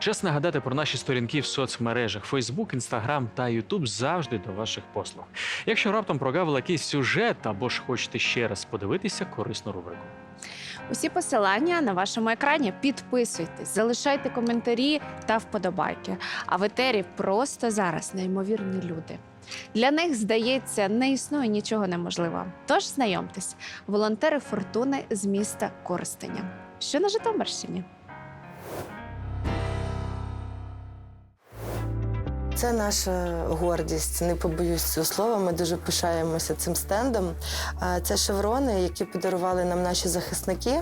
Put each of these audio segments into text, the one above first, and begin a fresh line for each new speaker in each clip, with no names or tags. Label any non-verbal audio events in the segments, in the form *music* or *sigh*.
Час нагадати про наші сторінки в соцмережах Facebook, Instagram та YouTube завжди до ваших послуг. Якщо раптом прогавили якийсь сюжет або ж хочете ще раз подивитися корисну рубрику.
Усі посилання на вашому екрані. Підписуйтесь, залишайте коментарі та вподобайки. А в етері просто зараз неймовірні люди. Для них, здається, не існує нічого неможливого. Тож знайомтесь, волонтери фортуни з міста Коростеня, що на Житомирщині.
Це наша гордість. Не побоюсь цього слова. Ми дуже пишаємося цим стендом. Це шеврони, які подарували нам наші захисники,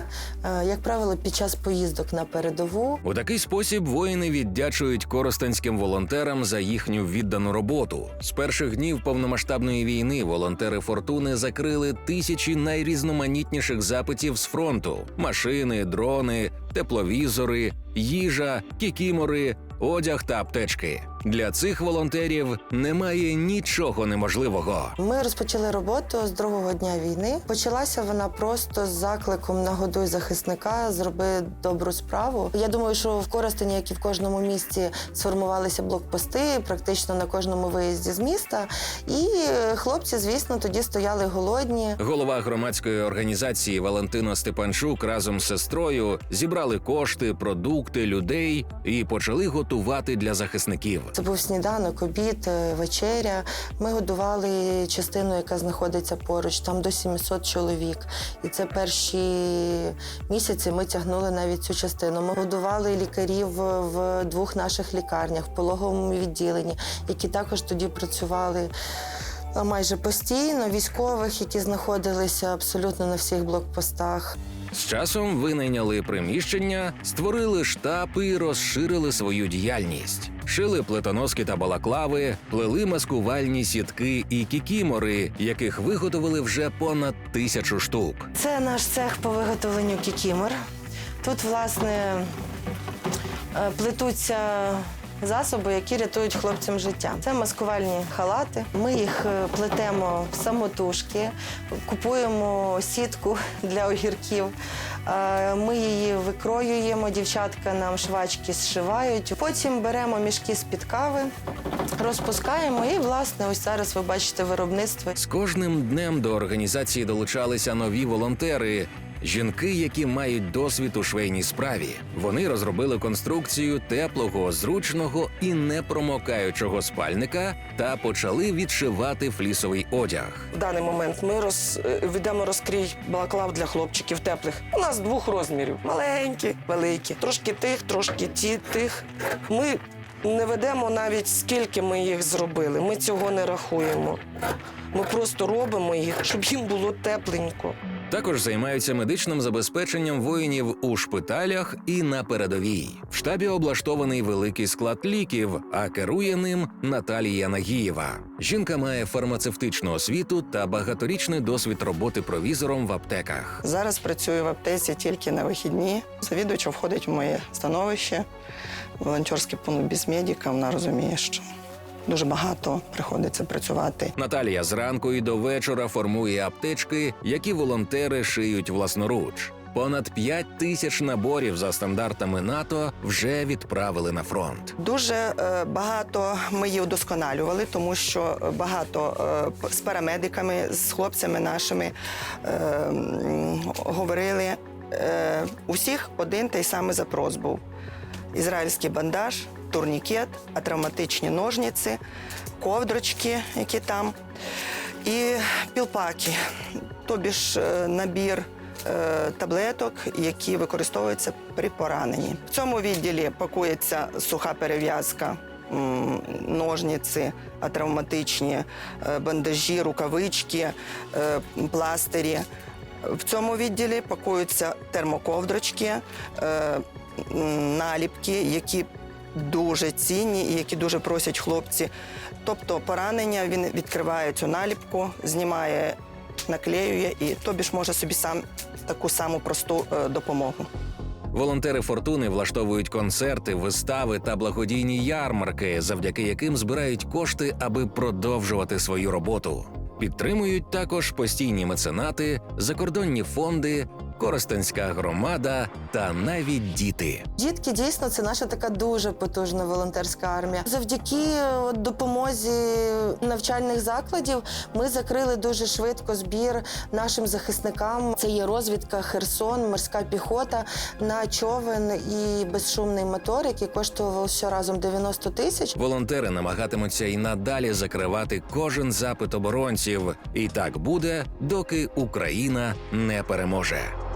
як правило, під час поїздок на передову.
У такий спосіб воїни віддячують коростенським волонтерам за їхню віддану роботу. З перших днів повномасштабної війни волонтери фортуни закрили тисячі найрізноманітніших запитів з фронту: машини, дрони, тепловізори, їжа, кікімори, одяг та аптечки. Для цих волонтерів немає нічого неможливого.
Ми розпочали роботу з другого дня війни. Почалася вона просто з закликом нагодуй захисника, зроби добру справу. Я думаю, що в Коростені, як і в кожному місті, сформувалися блокпости практично на кожному виїзді з міста. І е, хлопці, звісно, тоді стояли голодні.
Голова громадської організації Валентина Степанчук разом з сестрою зібрали кошти, продукти, людей і почали готувати для захисників.
Це був сніданок, обід, е, вечеря. Ми годували частину, яка знаходиться поруч, там до 700 чоловік. І це перші місяці ми тягнули навіть цю частину. Ми годували лікарів в двох наших лікарнях, в пологовому відділенні, які також тоді працювали. Майже постійно військових, які знаходилися абсолютно на всіх блокпостах.
З часом винайняли приміщення, створили штаб і розширили свою діяльність. Шили плетоноски та балаклави, плели маскувальні сітки і кікімори, яких виготовили вже понад тисячу штук.
Це наш цех по виготовленню кікімор. Тут, власне, е, плетуться засоби, які рятують хлопцям життя. Це маскувальні халати. Ми їх е, плетемо самотужки, купуємо сітку *laughs* для огірків. Е, Ми її викроюємо, дівчатка нам швачки зшивають. Потім беремо мішки з-під кави, розпускаємо і, власне, ось зараз ви бачите виробництво.
З кожним днем до організації долучалися нові волонтери. Жінки, які мають досвід у швейній справі, вони розробили конструкцію теплого, зручного і непромокаючого спальника та почали відшивати флісовий одяг.
В даний момент ми роз, е, ведемо розкрій балаклав для хлопчиків теплих. У нас двох розмірів: маленькі, великі, трошки тих, трошки ті тих. Ми не ведемо навіть скільки ми їх зробили. Ми цього не рахуємо. Ми просто робимо їх, щоб їм було тепленько.
Також займаються медичним забезпеченням воїнів у шпиталях і на передовій. В штабі облаштований великий склад ліків, а керує ним Наталія Нагієва. Жінка має фармацевтичну освіту та багаторічний досвід роботи провізором в аптеках.
Зараз працюю в аптеці тільки на вихідні. Завідувача входить в моє становище. Волонтерський пункт без медика. Вона розуміє, що дуже багато приходиться працювати.
Наталія зранку і до вечора формує аптечки, які волонтери шиють власноруч. Понад 5 тисяч наборів за стандартами НАТО вже відправили на фронт.
Дуже е, багато ми її удосконалювали, тому що багато е, з парамедиками, з хлопцями нашими е, говорили. У всіх один той самий запрос був: ізраїльський бандаж, турнікет, атравматичні ножниці, ковдрочки, які там, і пілпаки, тобі ж е, набір е, таблеток, які використовуються при пораненні. В цьому відділі пакується суха перев'язка. Ножниці, атравматичні е, бандажі, рукавички, пластирі. В цьому відділі пакуються термоковдрочки, наліпки, які дуже цінні і які дуже просять хлопці. Тобто поранення він відкриває цю наліпку, знімає, наклеює і тобі ж може собі сам таку саму просту е, допомогу.
Волонтери фортуни влаштовують концерти, вистави та благодійні ярмарки, завдяки яким збирають кошти, аби продовжувати свою роботу. Підтримують також постійні меценати, закордонні фонди Коростенська громада та навіть діти.
Дітки дійсно це наша така дуже потужна волонтерська армія. Завдяки е, допомозі навчальних закладів ми закрили дуже швидко збір нашим захисникам. Це є розвідка Херсон, морська піхота на човен і безшумний мотор, який коштував все разом 90 тисяч.
Волонтери намагатимуться і надалі закривати кожен запит оборонців, і так буде, доки Україна не переможе.